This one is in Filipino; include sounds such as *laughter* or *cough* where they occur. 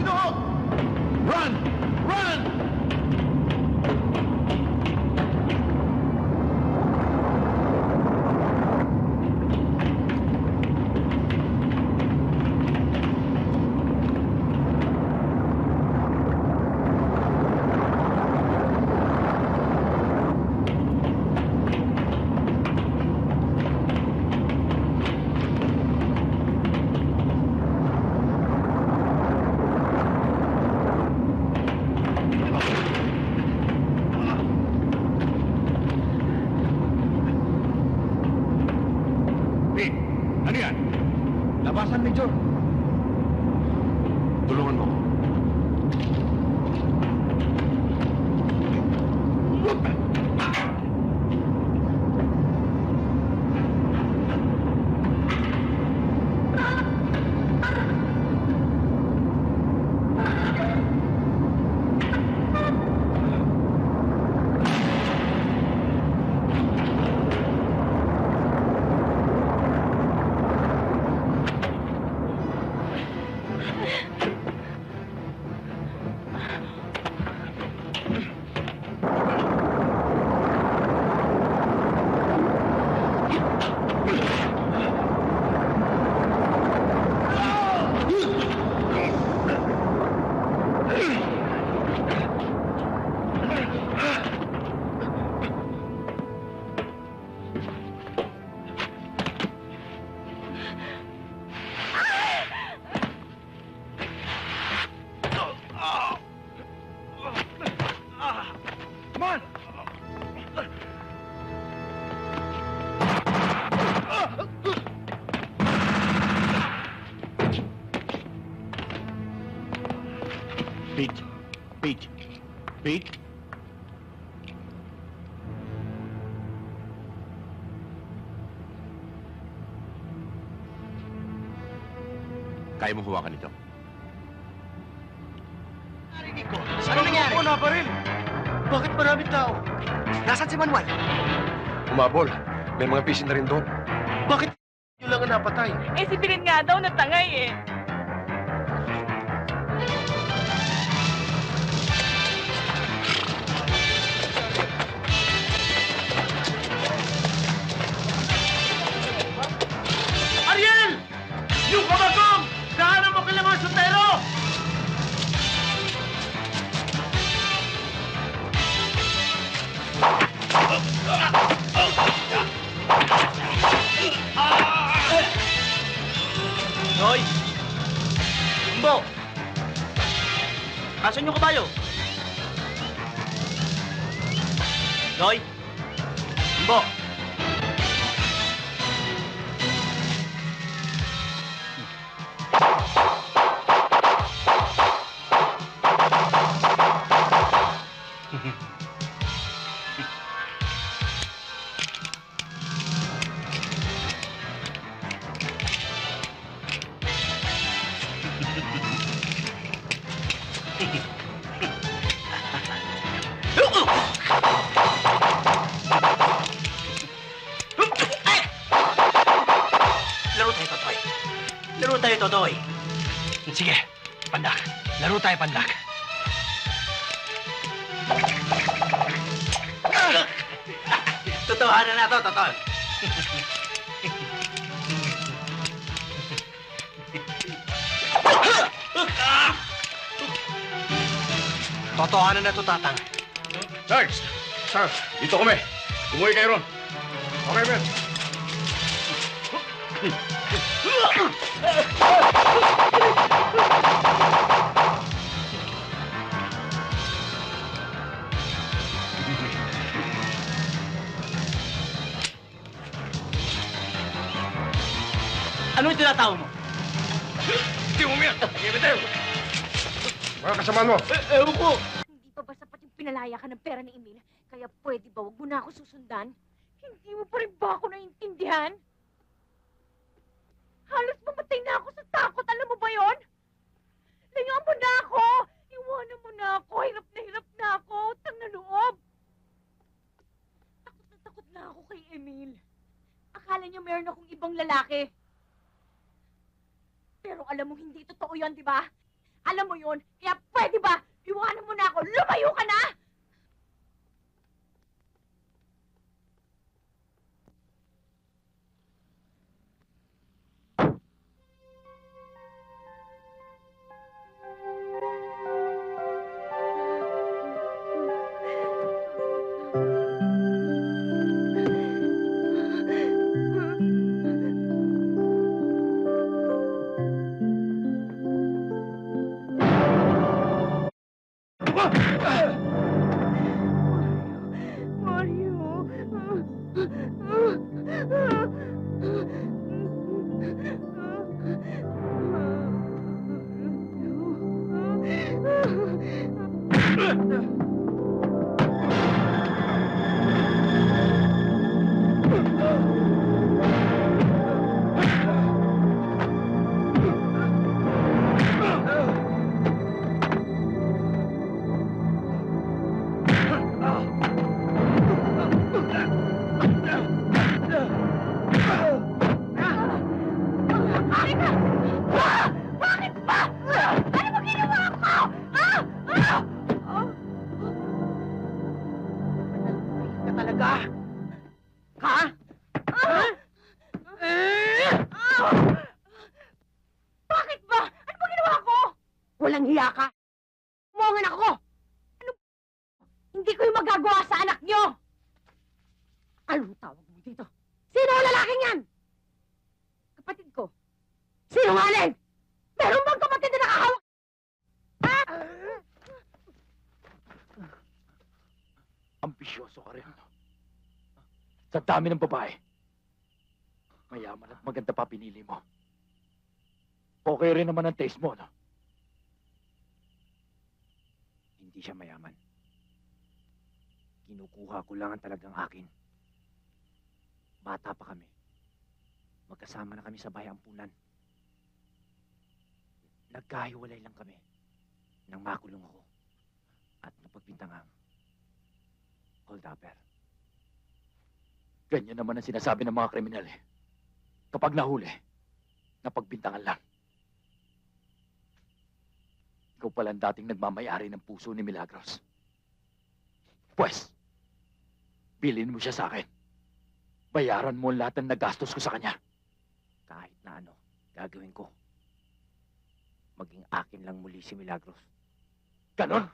别动 Labasan, Major. Tulungan mo. Come Pete. Pete. Pete. Kaya mo hawakan ito? Narinig ko. Ano nangyari? Ano na rin? Bakit maraming tao? Nasaan si Manuel? Umabol. May mga pisin na rin doon. Bakit yun lang ang napatay? Eh, si Pilin nga daw natangay eh. Hoy! Umbo! Asan yung kabayo? Hoy! Umbo! Laro tayo, Totoy. Laro tayo, Totoy. Sige, pandak. Laro tayo, pandak. Totohanan na to, Totoy. *laughs* Totohanan na to, Tatang. Sarge! Sarge, dito kami. Umuwi kayo ron. Okay, Ben. Ano yung tinatawa mo? Hindi mo umiyak. Sige, tayo. Mga kasamaan mo. Eh, ewan ko. Hindi pa ba sapat yung pinalaya ka ng pera ni Emil? Kaya pwede ba wag mo na ako susundan? Hindi mo pa rin ba ako naiintindihan? Halos mamatay na ako sa takot. Alam mo ba yon? Layuan mo na ako! Iwanan mo na ako. Hirap na hirap na ako. Utang na loob. Takot na takot na ako kay Emil. Akala niya meron akong ibang lalaki. Pero alam mo, hindi totoo yon, di ba? Alam mo yun? Pwede ba? Mario. Talaga? Ha? Ah! Ah! Bakit ba? Ano ba ginawa ko? Walang hiya ka. Umongan ako! Ano? Hindi ko yung magagawa sa anak nyo! Anong tawag mo dito? Sino ang lalaking yan? Kapatid ko. Sinungaling! Meron bang kapatid na nakahawak? Ambisyoso ka rin. Sa dami ng babae. Mayaman at maganda pa pinili mo. Okay rin naman ang taste mo, no? Hindi siya mayaman. Kinukuha ko lang ang talagang akin. Bata pa kami. Magkasama na kami sa bayampunan. Nagkahiwalay lang kami nang makulong ako at napagbintangang hold upper. Ganyan naman ang sinasabi ng mga kriminal eh. Kapag nahuli, napagbintangan lang. Ikaw pala ang dating nagmamayari ng puso ni Milagros. Pwes, bilhin mo siya sa akin. Bayaran mo lahat ng nagastos ko sa kanya. Kahit na ano, gagawin ko. Maging akin lang muli si Milagros. Ganon?